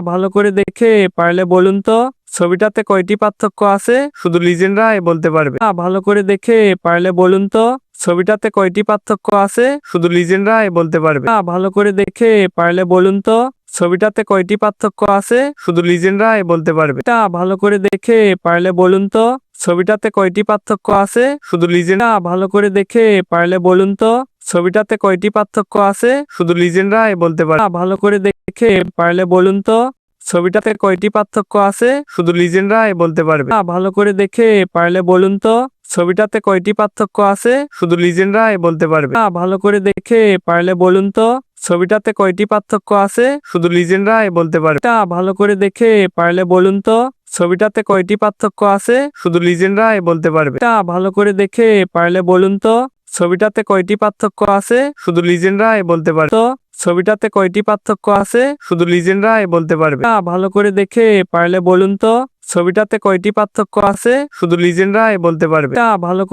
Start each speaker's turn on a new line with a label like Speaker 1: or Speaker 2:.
Speaker 1: ভালো করে দেখে পারলে বলুন তো, ছবিটাতে কয়টি পার্থক্য আছে? শুধু লিজেন্ডরাই বলতে পারবে। ভালো করে দেখে পারলে বলুন তো, ছবিটাতে কয়টি পার্থক্য আছে? শুধু লিজেন্ডরাই বলতে পারবে। ভালো করে দেখে পারলে বলুন তো, ছবিটাতে কয়টি পার্থক্য আছে? শুধু লিজেন্ডরাই বলতে পারবে। তা ভালো করে দেখে পারলে বলুন তো, ছবিটাতে কয়টি পার্থক্য আছে? শুধু লিজেন্ডা ভালো করে দেখে পারলে বলুন তো ছবিটাতে কয়টি পার্থক্য আছে? শুধু লিজেন্ডরাই বলতে পারে। তা ভালো করে দেখে পারলে বলুন তো। ছবিটাতে কয়টি পার্থক্য আছে? শুধু লিজেন্ডরাই বলতে পারবে। তা ভালো করে দেখে পারলে বলুন তো। ছবিটাতে কয়টি পার্থক্য আছে? শুধু লিজেন্ডরাই বলতে পারবে। তা ভালো করে দেখে পারলে বলুন তো। ছবিটাতে কয়টি পার্থক্য আছে? শুধু লিজেন্ডরাই বলতে পারবে। ভালো করে দেখে পারলে বলুন তো। ছবিটাতে কয়টি পার্থক্য আছে? শুধু লিজেন্ডরাই বলতে পারবে। ভালো করে দেখে পারলে বলুন তো। ছবিটাতে কয়টি পার্থক্য আছে? শুধু লিজেন্ডরাই বলতে পারে তো ছবিটাতে কয়টি পার্থক্য আছে? শুধু লিজেন্ডরাই বলতে পারবে। ভালো করে দেখে পারলে বলুন তো। ছবিটাতে কয়টি পার্থক্য আছে? শুধু লিজেন্ডরাই বলতে পারবে। ভালো করে